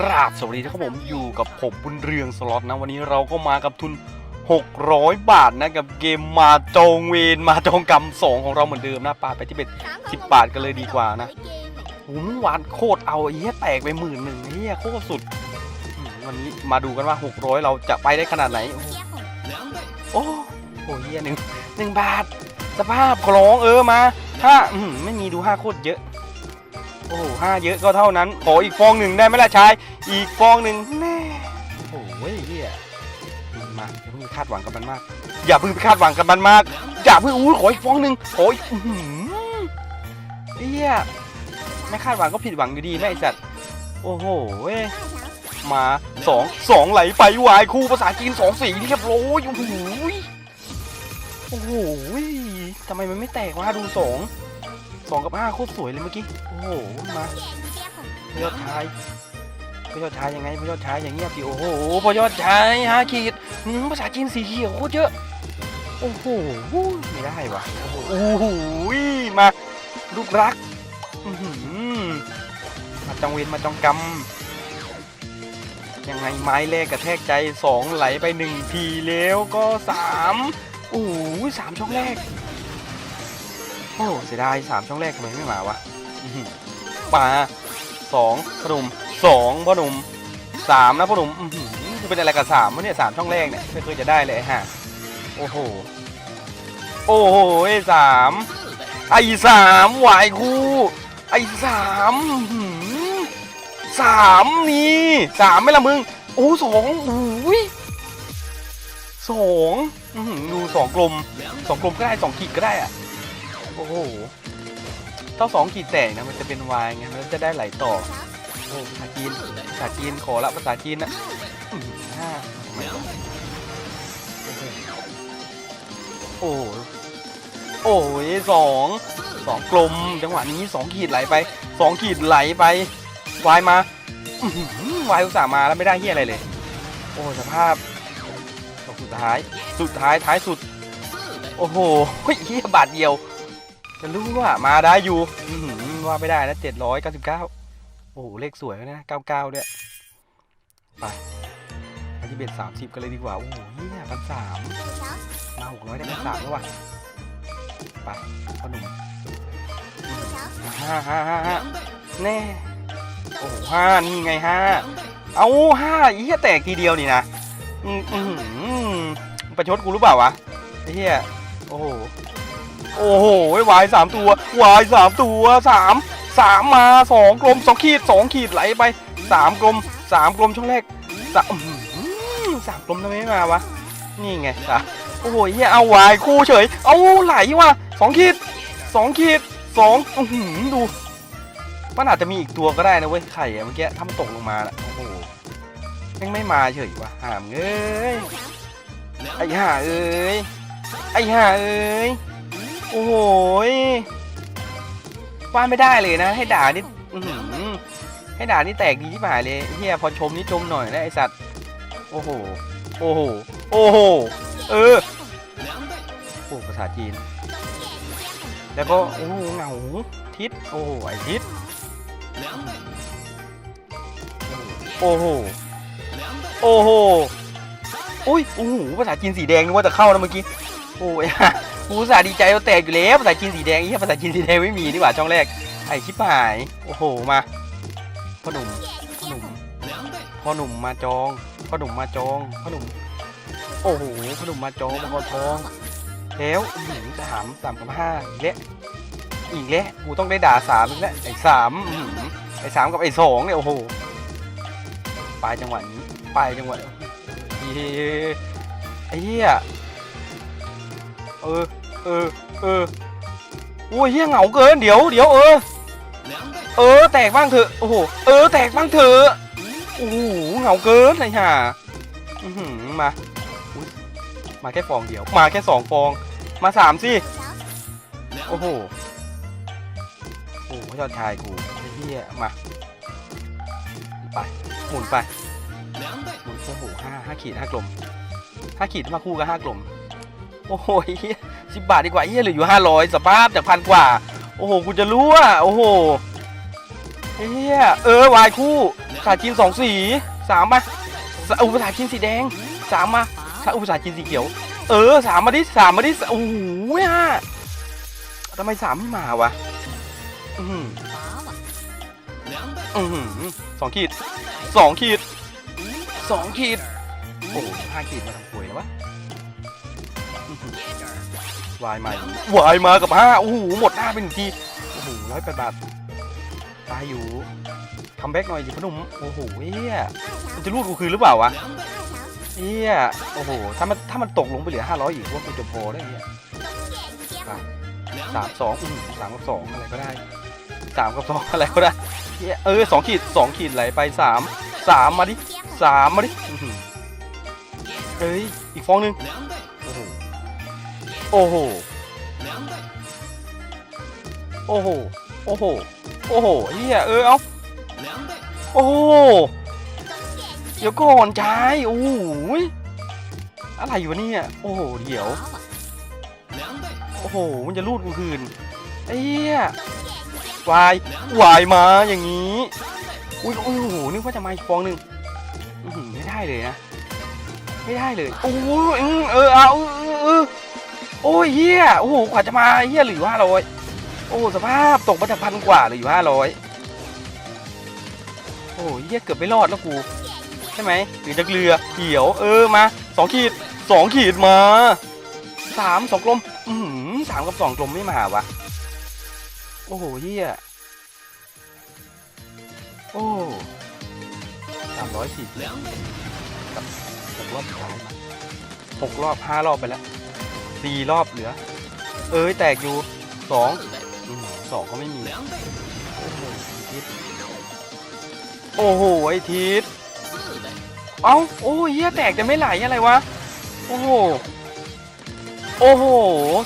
กราบสวัสดีครับผมอยู่กับผมบุญเรืองสล็อตนะวันนี้เราก็มากับทุน 600 บาทนะกับเกมมาจงเวนมาจงกรรมสองของเราเหมือนเดิมนะปาไปที่เบ็ด10บาทกันเลยดีกว่านะหูมวานโคตรเอาเหี้ยแตกไปหมื่นหนึ่งเหี้ยโคตรสุด วันนี้มาดูกันว่า 600 เราจะไปได้ขนาดไหน โอ้โหเหี้ยหนึ่งหนึ่งบาท สภาพกลองเออมาห้าไม่มีดูห้าโคตรเยอะ โอ้โหห้าเยอะก็เท่านั้น ขออีกฟองหนึ่งได้ไหมล่ะชาย อีกฟองหนึ่งแน่โอ้โหเฮียมาอย่าเพิ่งไปคาดหวังกับมันมาก อย่าเพิ่งไปคาดหวังกับมันมาก อย่าเพิ่งอู้ขออีกฟองหนึ่งขออีกเฮียไม่คาดหวังก็ผิดหวังอยู่ดีแม่ไอสัตว์โอ้โหเว้ยมาสองสองไหลไปวายคู่ภาษาจีนสองสีเรียบร้อยโอ้โหโอ้โหทำไมมันไม่แตกวะดูสอง สองกับห้าโคตรสวยเลยเมื่อกี้ โอ้โหมาพยอดชายพยอดชายยังไงพยอดชายอย่างเงี้ยสิโอ้โหพยอดชายฮาขีดภาษาจีนสีเขียวโคตรเยอะ โอ้โหไม่ได้วะโอ้โหมาลูกรักอื้อหือมาจองเวนมาจองกำยังไงไม้แรกกระแทกใจสองไหลไปหนึ่งทีแล้วก็สามโอ้โหสามช่องแรก โอ้เสียดายสามช่องแรกทำไมไม่มาวะป่าสองพนุ่มสองพนุ่มสามนะพนุ่มอื้อเป็นอะไรกับสามวะเนี่ยสามช่องแรกเนี่ยไม่เคยจะได้เลยไอ้ห่าโอ้โหโอ้โหไอ้สามไอ้สามหวายคู่ไอ้สามสามนี่สามไม่ละมึงโอ้สองโอ้ยสองดูสองกลมสองกลมก็ได้สองขีดก็ได้อะ โอ้โหถ้าสองขีดแตกนะมันจะเป็นวายไงมันจะได้ไหลต่อโอ้ภาษาจีนภาษาจีนขอละภาษาจีนนะห้าโอ้โหโอ้ยสองสองกลมจังหวะนี้สองขีดไหลไปสองขีดไหลไปวายมาวายอุตส่าห์มาแล้วไม่ได้เฮียอะไรเลย โอ้สภาพสุดท้าย สุดท้ายท้ายสุด โอ้โหเฮียบาทเดียว จะรู้ว่ามาได้อยู่ว่าไม่ได้นะเจ็ดร้อยเก้าสิบเก้าโอ้โห เลขสวยนะเก้าเก้าเนี่ยไปไปที่เบ็ดสามสิบกันเลยดีกว่า โอ้โหเฮียพันสามมาหกร้อยได้พันสามแล้วว่ะไปพ่อหนุ่มห้าห้าห้าห้าแน่ โอ้ห้านี่ไงห้าเอาห้าอีเฮียแตกทีเดียวนี่นะอืมประชดกูรือเปล่าวะเฮียโอ้โห โอ้โหวายสามตัววายสามตัวสามสามมาสองกลมสองขีดสองขีดไหลไปสามกลมสามกลมช่องแรกสามสามกลมทำไมไม่มาวะนี่ไงสามโอ้โหเฮียเอาวายคู่เฉย เอาไหลว่ะสองขีดสองขีดสองอื้อหือดูมันอาจจะมีอีกตัวก็ได้นะเว้ยไข่เมื่อกี้ถ้ามันตกลงมาน่ะโอ้โหแม่งไม่มาเฉยวะหามเอ้ยไอ้ห่าเอ้ยไอ้ห่าเอ้ย โอ้โหว่าไม่ได้เลยนะ ให้ด่านี่ให้ด่านี่แตกดีที่หายเลยเฮียพอชมนี่ชมหน่อยนะไอสัตว์ โอ้โห โอ้โห โอ้โห เออ โอ้ภาษาจีน แล้วก็ โอ้โหเหงาทิศ โอ้โห ไอทิศ โอ้โห โอ้โห อุ้ยโอ้โหภาษาจีนสีแดงนึกว่าจะเข้านะเมื่อกี้โอ้ยกูอุตสาดีใจเราแตกอยู่แล้วภาษาจีนสีแดงไอ้เหี้ยภาษาจีนสีแดงไม่มีดีกว่าช่องแรกไอ้ชิบหายโอ้โหมาพ่อหนุ่มพ่อหนุ่มพ่อหนุ่มมาจองพ่อหนุ่มมาจองพ่อหนุ่มโอ้โหพ่อหนุ่มมาจองมังกรทองแล้วอื้อหือสามสามกับห้าอีกแล้วอีกแล้วกูต้องได้ด่าสามอีกแล้วไอ้สามไอ้สามกับไอ้สองเนี่ยโอ้โหปลายจังหวะนี้ปลายจังหวะ เฮ้ยไอ้เหี้ยเออเออเออโอ้ยเฮียเหงาเกินเดี๋ยวเดี๋ยวเออเออแตกบ้างเถอะโอ้โหเออแตกบ้างเถอะโอ้โหเหงาเกินไอ้ห่าอือหือมามาแค่ฟองเดียว มาแค่สองฟอง มาสามสิโอ้โหโอ้โหยอดชายกูไอ้เหี้ยมา ไป หมุนไป ห้าห้าขีดห้ากลมห้าขีดมาคู่กับห้ากลม โอ้โหสิบบาทดีกว่าเฮียเหลืออยู่ห้าร้อยสภาพจากพันกว่า โอ้โหกูจะรู้อะโอ้โหเฮียเออวายคู่ขษาจีนสองสีสามมาสอุปสาจีนสีแดงสามมาสอุปสาจีนสีเขียว เออสามมาดิสามมาดิโอ้โหฮะทำไมสามไม่มาวะอือหืออือหือสองขีดสองขีด สองขีด โอ้โหห้าขีดมาทำป่วยแล้ววะอื้อหือวายมาวายมากับห้าโอ้โหหมดหน้าไปหนึ่งทีโอ้โหร้อยแปดบาทตายอยู่คัมแบ็กหน่อยดิพอหนุ่มโอ้โหเฮียมันจะรูดกูคืนหรือเปล่าวะเฮียโอ้โหถ้ามันถ้ามันตกลงไปเหลือ500อีกว่ากูจะพอได้เนี่ยสามสองอืมสามกับสองอะไรก็ได้สามกับสองอะไรก็ได้เหี้ยเออสองขีดสองขีดไหลไปสามสามมาดิ สามมาดิเอ้ย อีกฟองหนึ่งโอ้โห โอ้โห โอ้โห โอ้โหเฮียเออ เอาโอ้โห เดี๋ยวก่อนชายโอ้ยอะไรวะเนี่ยโอ้โห เดี๋ยว โอ้โห มันจะรูดกูคืนไอ้เหี้ยวายวายมาอย่างนี้ อุ้ยโอ้โหนึกว่าจะมาอีกฟองหนึ่ง อื้อหือไม่ได้เลยนะ ไม่ได้เลย โอ้โหอืมเออเอาเออเออโอ้ยเฮียโอ้โหกว่าจะมาเฮียเหลือห้าร้อยโอ้สภาพตกมาแต่พันกว่าเหลือห้าร้อยโอ้ยเฮียเกือบไม่รอดแล้วกูใช่ไหมหรือจะเกลือเขียว เออมาสองขีดสองขีดมาสามสองกลม อือหือสามกับสองกลมไม่มาวะโอ้โหเฮียโอ้ สามร้อยสี่สิบกับหกรอบสุดท้ายมาหกรอบห้ารอบไปแล้วสี่รอบเหลือ เอ้ยแตกอยู่สองสองก็ไม่มีโอ้โหทิศโอ้โหไอทิศเอ้าโอ้ยเหี้ยแตกแต่ไม่ไหลอะไรวะ โอ้โห โอ้โห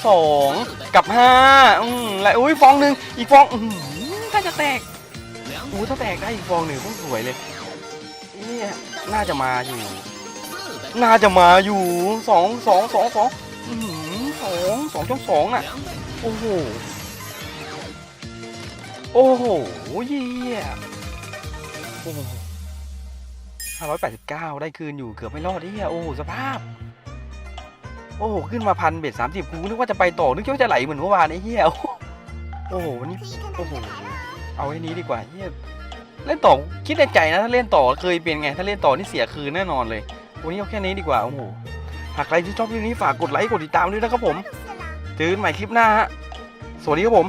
สองกับห้าอืมแล้วอุ้ยฟองหนึ่งอีกฟองอืมถ้าจะแตกอู้ถ้าแตกได้อีกฟองหนึ่งคงสวยเลย เนี่ยน่าจะมาอยู่ น่าจะมาอยู่สองสองสองสองอืมสองสองช่องสองอะ โอ้โห โอ้โหเยี่ยโอ้โห589ได้คืนอยู่เกือบไม่รอดเหี้ยโอ้โหสภาพ โอ้โหขึ้นมาพันเบ็ดสามสิบกูนึกว่าจะไปต่อนึกว่าจะไหลเหมือนเมื่อวานไอ้เหี้ยโอ้โหวันนี้โอ้โหเอาไอ้นี้ดีกว่าเหี้ย เล่นต่อคิดในใจนะถ้าเล่นต่อเคยเป็นไง ถ้าเล่นต่อนี่เสียคืนแน่นอนเลย วันนี้เอาแค่นี้ดีกว่าโอ้โหหากใครที่ชอบคลิปนี้ฝากกดไลค์กดติดตามด้วยนะครับผมเจอกันใหม่คลิปหน้าฮะสวัสดีครับผม